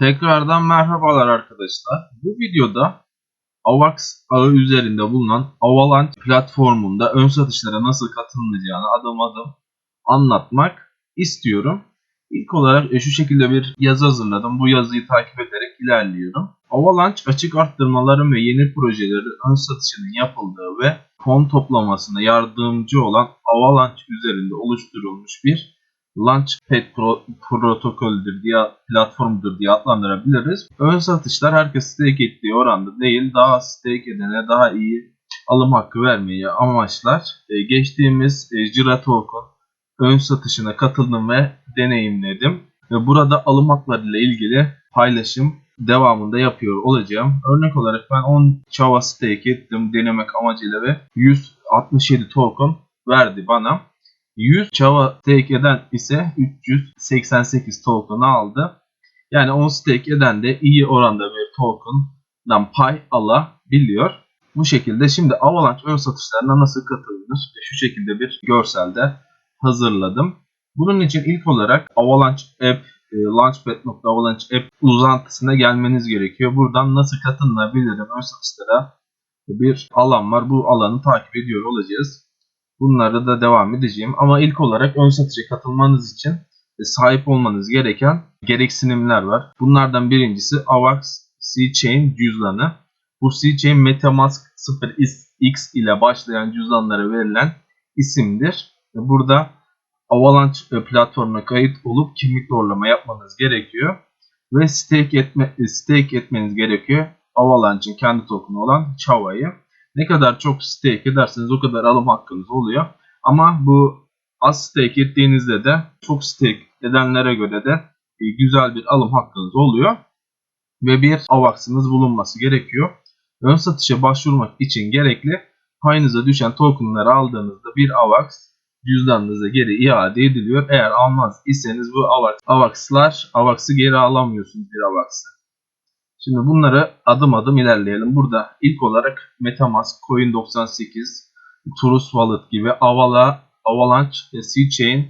Tekrardan merhabalar arkadaşlar. Bu videoda AVAX ağı üzerinde bulunan Avalanche platformunda ön satışlara nasıl katılınacağını adım adım anlatmak istiyorum. İlk olarak e, şu şekilde bir yazı hazırladım. Bu yazıyı takip ederek ilerliyorum. Avalanche açık arttırmaların ve yeni projelerin ön satışının yapıldığı ve fon toplamasına yardımcı olan Avalanche üzerinde oluşturulmuş bir Launchpad Pro protokoldür diye platformdur diye adlandırabiliriz. Ön satışlar herkes stake ettiği oranda değil, daha stake edene daha iyi alım hakkı vermeyi amaçlar. E, geçtiğimiz e, Jira Token ön satışına katıldım ve deneyimledim. Ve burada alım hakları ile ilgili paylaşım devamında yapıyor olacağım. Örnek olarak ben 10 Java stake ettim denemek amacıyla ve 167 token verdi bana. 100 Java stake eden ise 388 token aldı. Yani 10 stake eden de iyi oranda bir token'dan pay alabiliyor. Bu şekilde şimdi Avalanche ön satışlarına nasıl katılınır? Şu şekilde bir görselde hazırladım. Bunun için ilk olarak Avalanche App e, launchpad.avalanche app uzantısına gelmeniz gerekiyor. Buradan nasıl katılınabilirim ön satışlara bir alan var. Bu alanı takip ediyor olacağız. Bunlara da devam edeceğim. Ama ilk olarak ön satışa katılmanız için e, sahip olmanız gereken gereksinimler var. Bunlardan birincisi AVAX C-Chain cüzdanı. Bu C-Chain Metamask 0x ile başlayan cüzdanlara verilen isimdir. Burada Avalanche e, platformuna kayıt olup kimlik doğrulama yapmanız gerekiyor. Ve stake, etme, e, stake etmeniz gerekiyor. Avalanche'in kendi token'ı olan Chava'yı. Ne kadar çok stake ederseniz o kadar alım hakkınız oluyor. Ama bu az stake ettiğinizde de çok stake edenlere göre de e, güzel bir alım hakkınız oluyor. Ve bir AVAX'ınız bulunması gerekiyor. Ön satışa başvurmak için gerekli payınıza düşen tokenları aldığınızda bir AVAX cüzdanınıza geri iade ediliyor. Eğer almaz iseniz bu AVAX, AVAX'lar AVAX'ı geri alamıyorsunuz bir AVAX'ı. Şimdi bunları adım adım ilerleyelim. Burada ilk olarak Metamask, Coin98, Trust Wallet gibi Avala, Avalanche ve C-Chain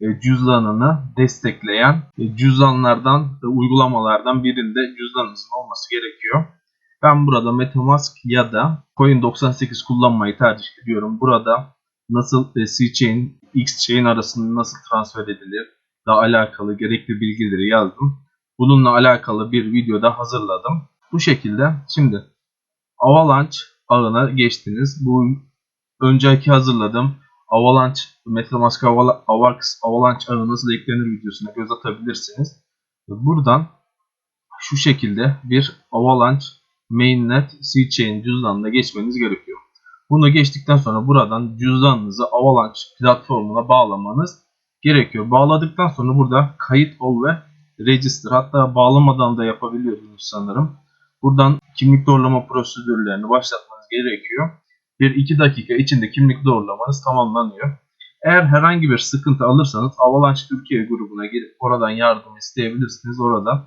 e, cüzdanını destekleyen e, cüzdanlardan, e, uygulamalardan birinde cüzdanınızın olması gerekiyor. Ben burada Metamask ya da Coin98 kullanmayı tercih ediyorum. Burada nasıl C-Chain, X-Chain arasında nasıl transfer edilir daha alakalı gerekli bilgileri yazdım. Bununla alakalı bir videoda hazırladım. Bu şekilde şimdi Avalanche ağına geçtiniz. Bu önceki hazırladığım Avalanche, Metamask Avax Avalanche ağı nasıl eklenir videosuna göz atabilirsiniz. Buradan şu şekilde bir Avalanche Mainnet C-Chain cüzdanına geçmeniz gerekiyor. Bunu geçtikten sonra buradan cüzdanınızı Avalanche platformuna bağlamanız gerekiyor. Bağladıktan sonra burada kayıt ol ve register hatta bağlamadan da yapabiliyorsunuz sanırım. Buradan kimlik doğrulama prosedürlerini başlatmanız gerekiyor. 1-2 dakika içinde kimlik doğrulamanız tamamlanıyor. Eğer herhangi bir sıkıntı alırsanız Avalanche Türkiye grubuna girip oradan yardım isteyebilirsiniz. Orada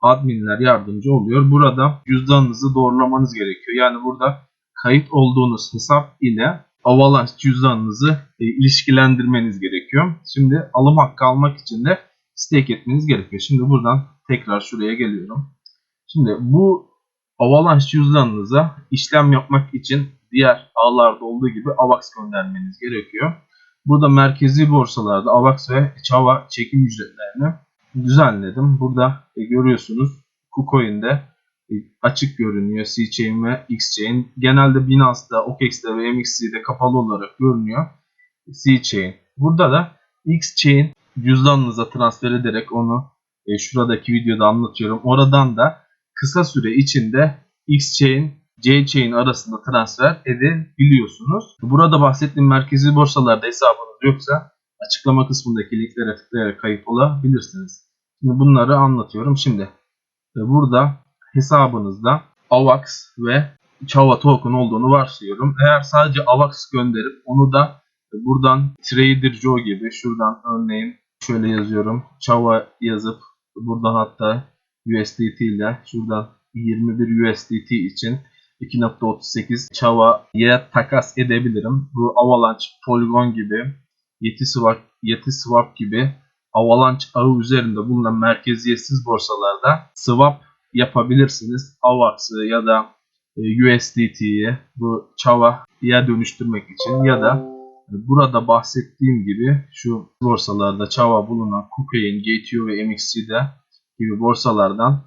adminler yardımcı oluyor. Burada cüzdanınızı doğrulamanız gerekiyor. Yani burada kayıt olduğunuz hesap ile Avalanche cüzdanınızı e, ilişkilendirmeniz gerekiyor. Şimdi alım hakkı almak için de stake etmeniz gerekiyor. Şimdi buradan tekrar şuraya geliyorum. Şimdi bu Avalanche cüzdanınıza işlem yapmak için diğer ağlarda olduğu gibi AVAX göndermeniz gerekiyor. Burada merkezi borsalarda AVAX ve Chava çekim ücretlerini düzenledim. Burada e, görüyorsunuz KuCoin'de e, açık görünüyor C-Chain ve X-Chain. Genelde Binance'da, OKEX'te ve MXC'de kapalı olarak görünüyor C-Chain. Burada da X-Chain cüzdanınıza transfer ederek onu e, şuradaki videoda anlatıyorum. Oradan da kısa süre içinde X-Chain, J-Chain arasında transfer edebiliyorsunuz. Burada bahsettiğim merkezi borsalarda hesabınız yoksa açıklama kısmındaki linklere tıklayarak kayıt olabilirsiniz. Şimdi bunları anlatıyorum. Şimdi e, burada hesabınızda AVAX ve Chava token olduğunu varsayıyorum. Eğer sadece AVAX gönderip onu da buradan Trader Joe gibi şuradan örneğin şöyle yazıyorum. Chava yazıp buradan hatta USDT ile şuradan 21 USDT için 2.38 Chava'ya takas edebilirim. Bu Avalanche, Polygon gibi, Yeti Swap, Yeti Swap gibi Avalanche ağı üzerinde bulunan merkeziyetsiz borsalarda swap yapabilirsiniz. AVAX'ı ya da e, USDT'yi bu Chava'ya dönüştürmek için ya da burada bahsettiğim gibi şu borsalarda Chava bulunan KuCoin, Gate.io ve MXC'de gibi borsalardan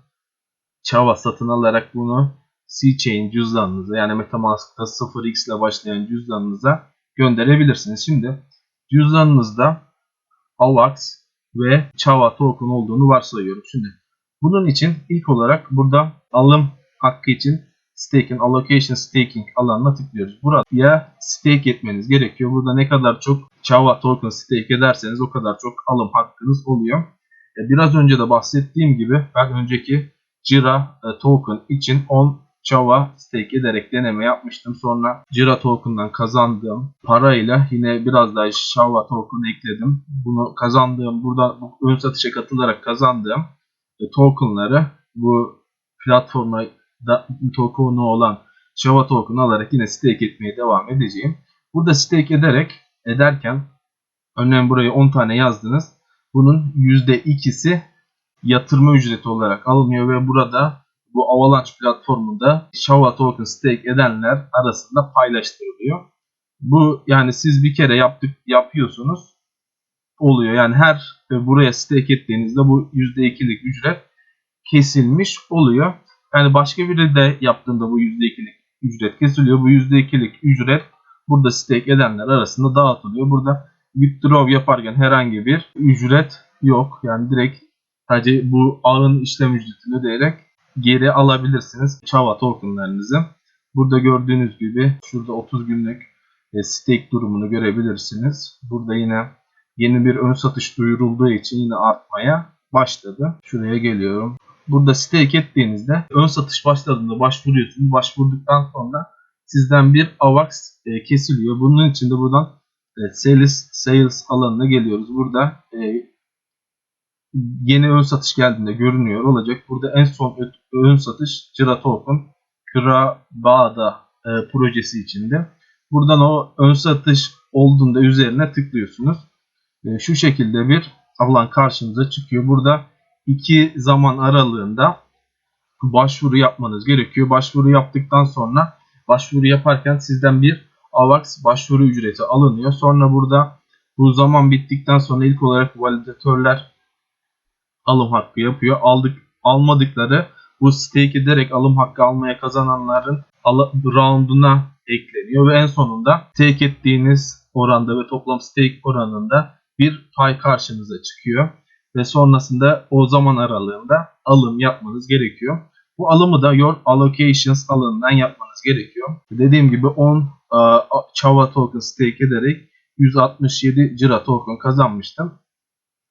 Chava satın alarak bunu C-Chain cüzdanınıza yani Metamask'ta 0x ile başlayan cüzdanınıza gönderebilirsiniz. Şimdi cüzdanınızda AVAX ve Chava token olduğunu varsayıyorum. Şimdi bunun için ilk olarak burada alım hakkı için staking, allocation staking alanına tıklıyoruz. Buraya stake etmeniz gerekiyor. Burada ne kadar çok Chava token stake ederseniz o kadar çok alım hakkınız oluyor. E, Biraz önce de bahsettiğim gibi ben önceki Jira e, token için 10 Java stake ederek deneme yapmıştım. Sonra Jira token'dan kazandığım parayla yine biraz daha Java token ekledim. Bunu kazandığım burada bu ön satışa katılarak kazandığım e, tokenları bu platforma token'u olan Java token alarak yine stake etmeye devam edeceğim. Burada stake ederek ederken örneğin buraya 10 tane yazdınız. Bunun %2'si yatırma ücreti olarak alınıyor ve burada bu Avalanche platformunda Java token stake edenler arasında paylaştırılıyor. Bu yani siz bir kere yaptık yapıyorsunuz oluyor. Yani her buraya stake ettiğinizde bu %2'lik ücret kesilmiş oluyor. Yani başka biri de yaptığında bu %2'lik ücret kesiliyor. Bu %2'lik ücret burada stake edenler arasında dağıtılıyor. Burada withdraw yaparken herhangi bir ücret yok. Yani direkt sadece bu ağın işlem ücretini ödeyerek geri alabilirsiniz Java tokenlarınızı. Burada gördüğünüz gibi şurada 30 günlük e, stake durumunu görebilirsiniz. Burada yine yeni bir ön satış duyurulduğu için yine artmaya başladı. Şuraya geliyorum. Burada stake ettiğinizde ön satış başladığında başvuruyorsunuz. Başvurduktan sonra sizden bir AVAX e, kesiliyor. Bunun için de buradan e, sales, sales alanına geliyoruz. Burada e, yeni ön satış geldiğinde görünüyor olacak. Burada en son ön satış Jira Token Krabada e, projesi içinde. Buradan o ön satış olduğunda üzerine tıklıyorsunuz. E, şu şekilde bir alan karşınıza çıkıyor. Burada iki zaman aralığında başvuru yapmanız gerekiyor. Başvuru yaptıktan sonra başvuru yaparken sizden bir AVAX başvuru ücreti alınıyor. Sonra burada bu zaman bittikten sonra ilk olarak validatörler alım hakkı yapıyor. Aldık almadıkları bu stake ederek alım hakkı almaya kazananların rounduna ekleniyor ve en sonunda stake ettiğiniz oranda ve toplam stake oranında bir pay karşınıza çıkıyor ve sonrasında o zaman aralığında alım yapmanız gerekiyor. Bu alımı da Your Allocations alanından yapmanız gerekiyor. Dediğim gibi 10 e, Chava token stake ederek 167 Jira token kazanmıştım.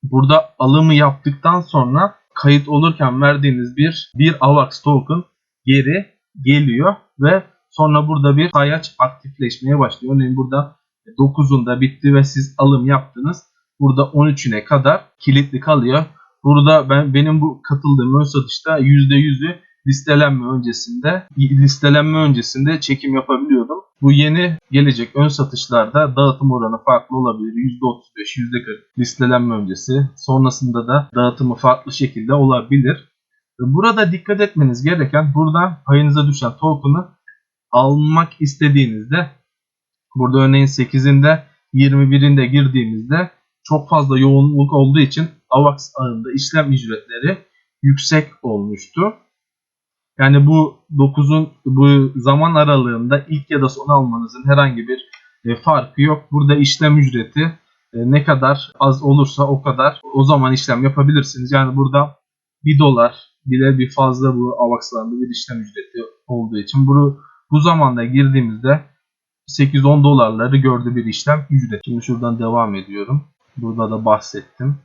Burada alımı yaptıktan sonra kayıt olurken verdiğiniz bir bir AVAX token geri geliyor ve sonra burada bir sayaç aktifleşmeye başlıyor. Örneğin burada 9'unda bitti ve siz alım yaptınız. Burada 13'üne kadar kilitli kalıyor. Burada ben benim bu katıldığım ön satışta %100'ü listelenme öncesinde listelenme öncesinde çekim yapabiliyordum. Bu yeni gelecek ön satışlarda dağıtım oranı farklı olabilir. %35, %40 listelenme öncesi. Sonrasında da dağıtımı farklı şekilde olabilir. Burada dikkat etmeniz gereken burada payınıza düşen token'ı almak istediğinizde burada örneğin 8'inde 21'inde girdiğimizde çok fazla yoğunluk olduğu için AVAX ağında işlem ücretleri yüksek olmuştu. Yani bu 9'un bu zaman aralığında ilk ya da son almanızın herhangi bir e, farkı yok. Burada işlem ücreti e, ne kadar az olursa o kadar o zaman işlem yapabilirsiniz. Yani burada 1 dolar bile bir fazla bu AVAX'larda bir işlem ücreti olduğu için bunu bu zamanda girdiğimizde 8-10 dolarları gördü bir işlem ücreti. Şimdi şuradan devam ediyorum. Burada da bahsettim.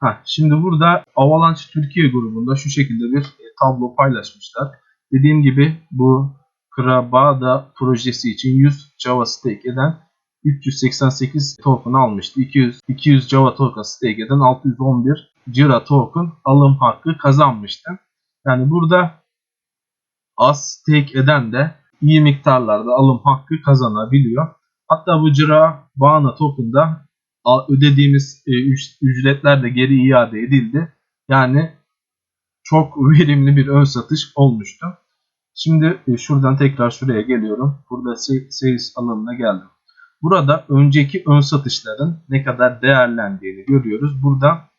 Ha, şimdi burada Avalanche Türkiye grubunda şu şekilde bir e, tablo paylaşmışlar. Dediğim gibi bu Krabada projesi için 100 Java stake eden 388 token almıştı. 200, 200 Java token stake eden 611 Jira token alım hakkı kazanmıştı. Yani burada az stake eden de iyi miktarlarda alım hakkı kazanabiliyor. Hatta bu Jira Bana token'da ödediğimiz e, üc- ücretler de geri iade edildi. Yani çok verimli bir ön satış olmuştu. Şimdi e, şuradan tekrar şuraya geliyorum. Burada sales alanına geldim. Burada önceki ön satışların ne kadar değerlendiğini görüyoruz. Burada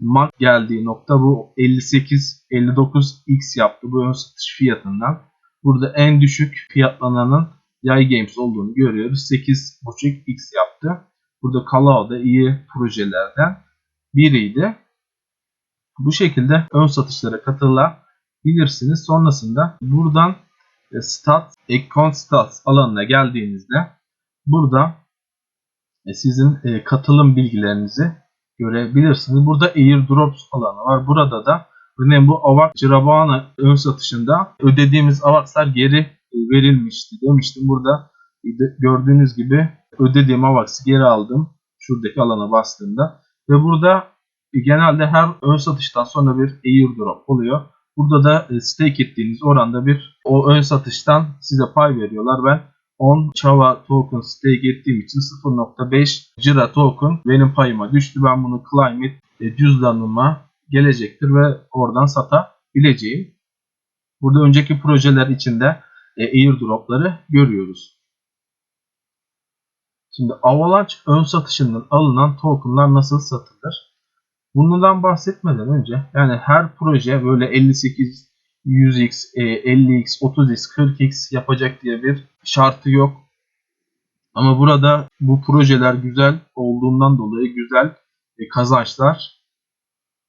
max geldiği nokta bu 58-59x yaptı bu ön satış fiyatından. Burada en düşük fiyatlananın Yay Games olduğunu görüyoruz. 8.5x yaptı. Burada Kalao iyi projelerden biriydi. Bu şekilde ön satışlara katılabilirsiniz. Sonrasında buradan e, Stats, Account Stats alanına geldiğinizde burada e, sizin e, katılım bilgilerinizi görebilirsiniz. Burada Airdrops alanı var. Burada da örneğin bu AVAX Cirabana ön satışında ödediğimiz AVAX'lar geri verilmişti demiştim. Burada gördüğünüz gibi ödediğim AVAX'ı geri aldım. Şuradaki alana bastığımda. Ve burada e, genelde her ön satıştan sonra bir airdrop oluyor. Burada da e, stake ettiğiniz oranda bir o ön satıştan size pay veriyorlar. Ben 10 Chava token stake ettiğim için 0.5 Jira token benim payıma düştü. Ben bunu Climate cüzdanıma gelecektir ve oradan satabileceğim. Burada önceki projeler içinde e, airdropları görüyoruz. Şimdi Avalanche ön satışından alınan tokenlar nasıl satılır? Bundan bahsetmeden önce yani her proje böyle 58 100x, e, 50x, 30x, 40x yapacak diye bir şartı yok. Ama burada bu projeler güzel olduğundan dolayı güzel e, kazançlar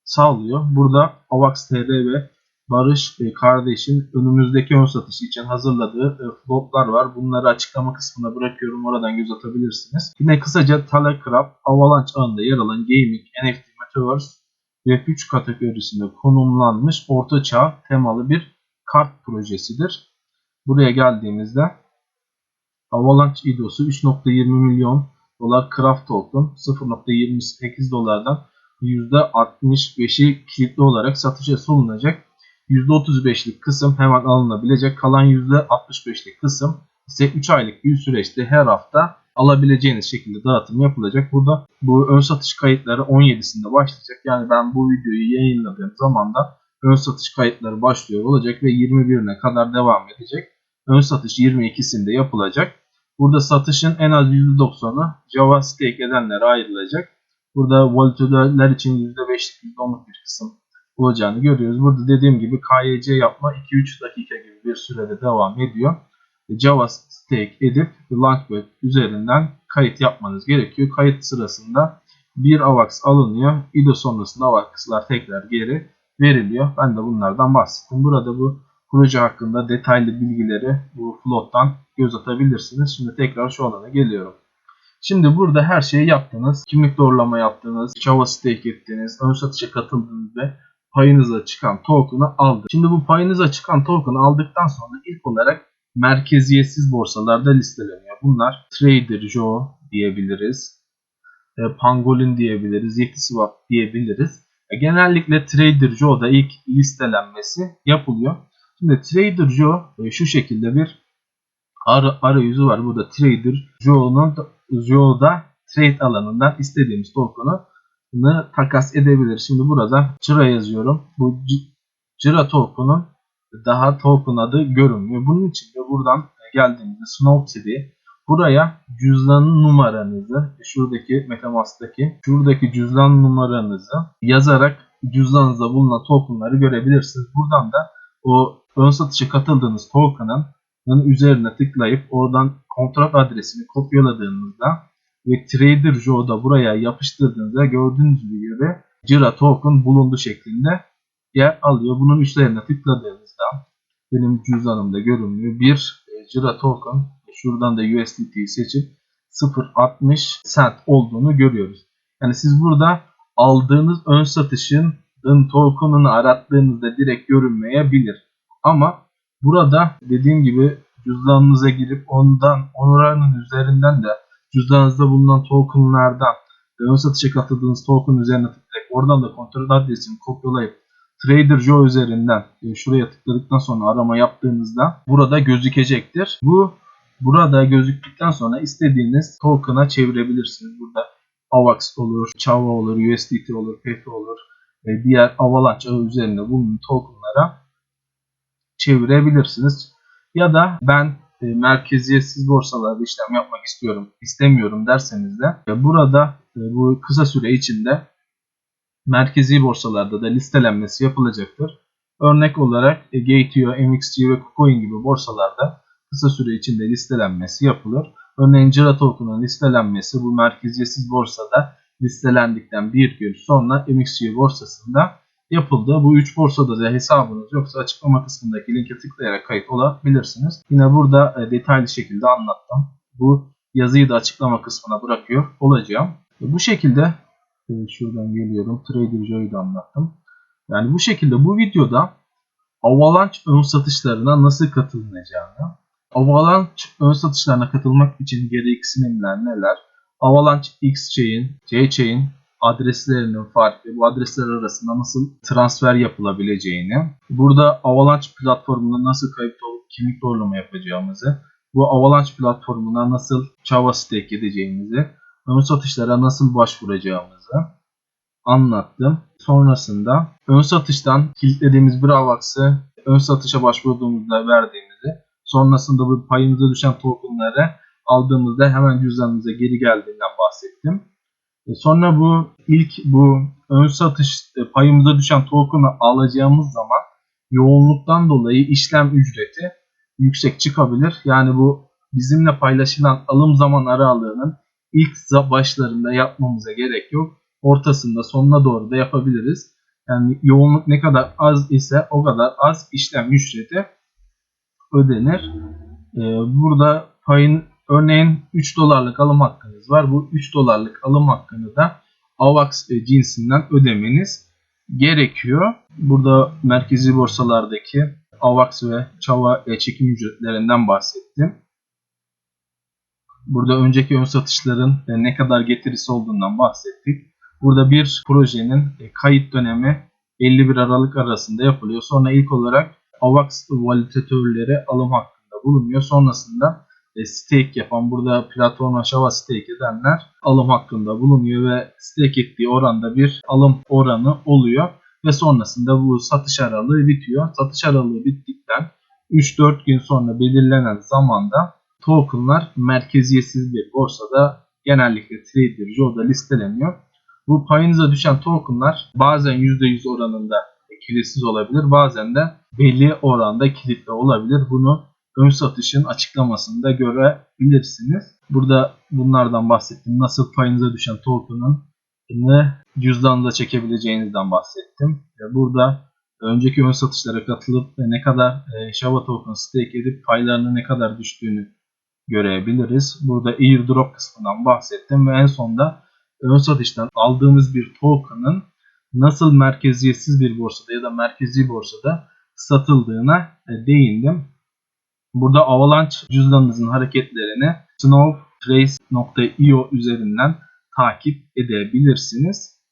sağlıyor. Burada Avax TR ve Barış e, kardeşin önümüzdeki ön satışı için hazırladığı e, flotlar var. Bunları açıklama kısmına bırakıyorum. Oradan göz atabilirsiniz. Yine kısaca Telegraph, Avalanche ağında yer alan Gaming, NFT, Metaverse ve 3 kategorisinde konumlanmış orta çağ temalı bir kart projesidir. Buraya geldiğimizde Avalanche IDO'su 3.20 milyon dolar Craft Token 0.28 dolardan %65'i kilitli olarak satışa sunulacak. %35'lik kısım hemen alınabilecek. Kalan %65'lik kısım ise 3 aylık bir süreçte her hafta alabileceğiniz şekilde dağıtım yapılacak. Burada bu ön satış kayıtları 17'sinde başlayacak. Yani ben bu videoyu yayınladığım zaman da ön satış kayıtları başlıyor olacak ve 21'ine kadar devam edecek. Ön satış 22'sinde yapılacak. Burada satışın en az %90'ı Java stake edenlere ayrılacak. Burada volatiliteler için %5'lik %10'luk bir kısım olacağını görüyoruz. Burada dediğim gibi KYC yapma 2-3 dakika gibi bir sürede devam ediyor. Java stake edip Launchpad üzerinden kayıt yapmanız gerekiyor. Kayıt sırasında bir AVAX alınıyor. IDO sonrasında AVAX'lar tekrar geri veriliyor. Ben de bunlardan bahsettim. Burada bu proje hakkında detaylı bilgileri bu float'tan göz atabilirsiniz. Şimdi tekrar şu alana geliyorum. Şimdi burada her şeyi yaptınız. Kimlik doğrulama yaptınız. Java stake ettiniz. Ön satışa katıldınız ve payınıza çıkan token'ı aldınız. Şimdi bu payınıza çıkan token'ı aldıktan sonra ilk olarak merkeziyetsiz borsalarda listeleniyor. Bunlar Trader Joe diyebiliriz. e, Pangolin diyebiliriz. Yetiswap diyebiliriz. E, Genellikle Trader Joe'da ilk listelenmesi yapılıyor. Şimdi Trader Joe e, şu şekilde bir ara, arayüzü var. Burada Trader Joe'nun Joe'da trade alanından istediğimiz token'ı takas edebilir. Şimdi burada Cira yazıyorum. Bu Cira token'ın daha token adı görünmüyor. Bunun için de buradan geldiğimizde Snow TV buraya cüzdan numaranızı şuradaki Metamask'taki şuradaki cüzdan numaranızı yazarak cüzdanınızda bulunan tokenları görebilirsiniz. Buradan da o ön satışa katıldığınız token'ın üzerine tıklayıp oradan kontrat adresini kopyaladığınızda ve Trader Joe'da buraya yapıştırdığınızda gördüğünüz gibi Jira token bulundu şeklinde yer alıyor. Bunun üzerine tıkladığınızda benim cüzdanımda görünmüyor. Bir e, Jira token şuradan da USDT'yi seçip 0.60 cent olduğunu görüyoruz. Yani siz burada aldığınız ön satışın token'ını arattığınızda direkt görünmeyebilir. Ama burada dediğim gibi cüzdanınıza girip ondan oranın üzerinden de cüzdanınızda bulunan tokenlardan ön satışa katıldığınız token üzerine tıklayıp oradan da kontrol adresini kopyalayıp Trader Joe üzerinden e, şuraya tıkladıktan sonra arama yaptığınızda burada gözükecektir. Bu burada gözüktükten sonra istediğiniz token'a çevirebilirsiniz. Burada AVAX olur, Chava olur, USDT olur, Pepe olur, e, diğer Avalanche ağı üzerinde bulunan tokenlara çevirebilirsiniz. Ya da ben e, merkeziyetsiz borsalarda işlem yapmak istiyorum, istemiyorum derseniz de e, burada e, bu kısa süre içinde merkezi borsalarda da listelenmesi yapılacaktır. Örnek olarak e, Gate.io, MXC ve KuCoin gibi borsalarda kısa süre içinde listelenmesi yapılır. Örneğin Jira Token'ın listelenmesi bu merkeziyetsiz borsada listelendikten bir gün sonra MXC borsasında yapıldı. Bu üç borsada da hesabınız yoksa açıklama kısmındaki linke tıklayarak kayıt olabilirsiniz. Yine burada e, detaylı şekilde anlattım. Bu yazıyı da açıklama kısmına bırakıyor olacağım. E, Bu şekilde e, şuradan geliyorum. Trader Joy'u da anlattım. Yani bu şekilde bu videoda Avalanche ön satışlarına nasıl katılınacağını, Avalanche ön satışlarına katılmak için gereksinimler neler, Avalanche X-Chain, J-Chain adreslerinin farkı, bu adresler arasında nasıl transfer yapılabileceğini, burada Avalanche platformunda nasıl kayıt olup kimlik doğrulama yapacağımızı, bu Avalanche platformuna nasıl Java stake edeceğimizi, ön satışlara nasıl başvuracağımızı anlattım. Sonrasında ön satıştan kilitlediğimiz bir AVAX'ı ön satışa başvurduğumuzda verdiğimizi, sonrasında bu payımıza düşen tokenları aldığımızda hemen cüzdanımıza geri geldiğinden bahsettim. E, Sonra bu ilk bu ön satış e, payımıza düşen token'ı alacağımız zaman yoğunluktan dolayı işlem ücreti yüksek çıkabilir. Yani bu bizimle paylaşılan alım zaman aralığının ilk başlarında yapmamıza gerek yok. Ortasında sonuna doğru da yapabiliriz. Yani yoğunluk ne kadar az ise o kadar az işlem ücreti ödenir. Ee, burada payın örneğin 3 dolarlık alım hakkınız var. Bu 3 dolarlık alım hakkını da AVAX e, cinsinden ödemeniz gerekiyor. Burada merkezi borsalardaki AVAX ve Chava e, çekim ücretlerinden bahsettim. Burada önceki ön satışların e, ne kadar getirisi olduğundan bahsettik. Burada bir projenin kayıt dönemi 51 Aralık arasında yapılıyor. Sonra ilk olarak AVAX validatörleri alım hakkında bulunuyor. Sonrasında e, stake yapan burada platforma Java stake edenler alım hakkında bulunuyor ve stake ettiği oranda bir alım oranı oluyor ve sonrasında bu satış aralığı bitiyor. Satış aralığı bittikten 3-4 gün sonra belirlenen zamanda tokenlar merkeziyetsiz bir borsada genellikle Trader Joe'da listeleniyor. Bu payınıza düşen tokenlar bazen %100 oranında kilitsiz olabilir. Bazen de belli oranda kilitli olabilir. Bunu ön satışın açıklamasında görebilirsiniz. Burada bunlardan bahsettim. Nasıl payınıza düşen token'ın cüzdanınıza çekebileceğinizden bahsettim. Burada önceki ön satışlara katılıp ne kadar e, Java token stake edip paylarının ne kadar düştüğünü görebiliriz. Burada airdrop kısmından bahsettim ve en sonda ön satıştan aldığımız bir token'ın nasıl merkeziyetsiz bir borsada ya da merkezi borsada satıldığına e, değindim. Burada Avalanche cüzdanınızın hareketlerini snowtrace.io üzerinden takip edebilirsiniz.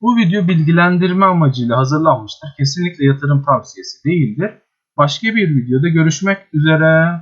Bu video bilgilendirme amacıyla hazırlanmıştır. Kesinlikle yatırım tavsiyesi değildir. Başka bir videoda görüşmek üzere.